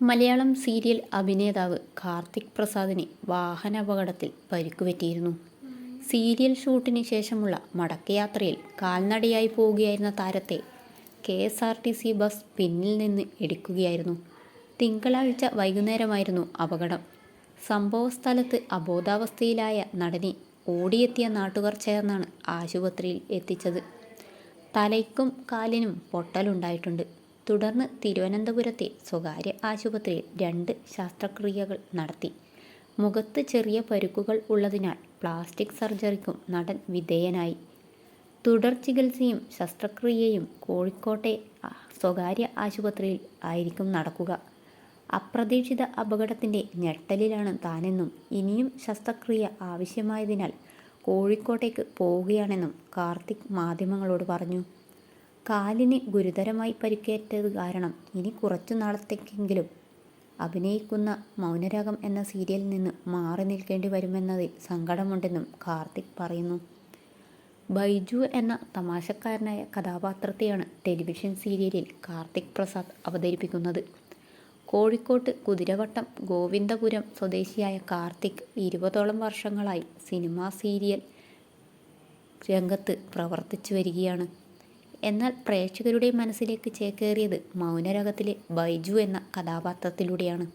Malayalam serial അഭിനേതാവ് കാർത്തിക് പ്രസാദിന് വാഹനാപകടത്തിൽ പരിക്കുപറ്റിയിരുന്നു. സീരിയൽ ഷൂട്ടിന് ശേഷമുള്ള മടക്കയാത്രയിൽ കാൽനടയായി പോവുകയായിരുന്ന താരത്തെ K S R T C bus പിന്നിൽ നിന്ന് ഇടിക്കുകയായിരുന്നു. തിങ്കളാഴ്ച വൈകുന്നേരമായിരുന്നു അപകടം. സംഭവസ്ഥലത്ത് അബോധാവസ്ഥയിലായ നടനെ ഓടിയെത്തിയ നാട്ടുകാർ ചേർന്നാണ് ആശുപത്രിയിൽ എത്തിച്ചത്. തലയ്ക്കും കാലിനും പൊട്ടലുണ്ടായിട്ടുണ്ട്. തുടർന്ന് തിരുവനന്തപുരത്തെ സ്വകാര്യ ആശുപത്രിയിൽ രണ്ട് ശസ്ത്രക്രിയകൾ നടത്തി. മുഖത്ത് ചെറിയ പരുക്കുകൾ ഉള്ളതിനാൽ പ്ലാസ്റ്റിക് സർജറിക്കും നടൻ വിധേയനായി. തുടർ ചികിത്സയും ശസ്ത്രക്രിയയും കോഴിക്കോട്ടെ സ്വകാര്യ ആശുപത്രിയിൽ ആയിരിക്കും നടക്കുക. അപ്രതീക്ഷിത അപകടത്തിന്റെ ഞെട്ടലിലാണ് താനെന്നും ഇനിയും ശസ്ത്രക്രിയ ആവശ്യമായതിനാൽ കോഴിക്കോട്ടേക്ക് പോവുകയാണെന്നും കാർത്തിക് മാധ്യമങ്ങളോട് പറഞ്ഞു. കാലിന് ഗുരുതരമായി പരിക്കേറ്റത് കാരണം ഇനി കുറച്ചു നാളത്തേക്കെങ്കിലും അഭിനയിക്കുന്ന മൗനരാഗം എന്ന സീരിയലിൽ നിന്ന് മാറി നിൽക്കേണ്ടി വരുമെന്നതിൽ സങ്കടമുണ്ടെന്നും കാർത്തിക് പറയുന്നു. ബൈജു എന്ന തമാശക്കാരനായ കഥാപാത്രത്തെയാണ് ടെലിവിഷൻ സീരിയലിൽ കാർത്തിക് പ്രസാദ് അവതരിപ്പിക്കുന്നത്. കോഴിക്കോട്ട് കുതിരവട്ടം ഗോവിന്ദപുരം സ്വദേശിയായ കാർത്തിക് ഇരുപതോളം വർഷങ്ങളായി സിനിമാ സീരിയൽ രംഗത്ത് പ്രവർത്തിച്ചു വരികയാണ്. എന്നാൽ പ്രേക്ഷകരുടെ മനസ്സിലേക്ക് ചേക്കേറിയത് മൗനരകത്തിലെ ബൈജു എന്ന കഥാപാത്രത്തിലൂടെയാണ്.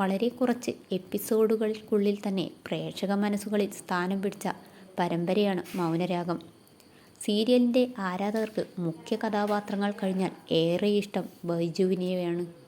വളരെ കുറച്ച് എപ്പിസോഡുകൾക്കുള്ളിൽ തന്നെ പ്രേക്ഷക മനസ്സുകളിൽ സ്ഥാനം പിടിച്ച പരമ്പരയാണ് മൗനരാഗം സീരിയലിന്റെ ആരാധകർക്ക് മുഖ്യ കഥാപാത്രങ്ങൾ കഴിഞ്ഞാൽ ഏറെ ഇഷ്ടം ബൈജുവിനെയാണ്.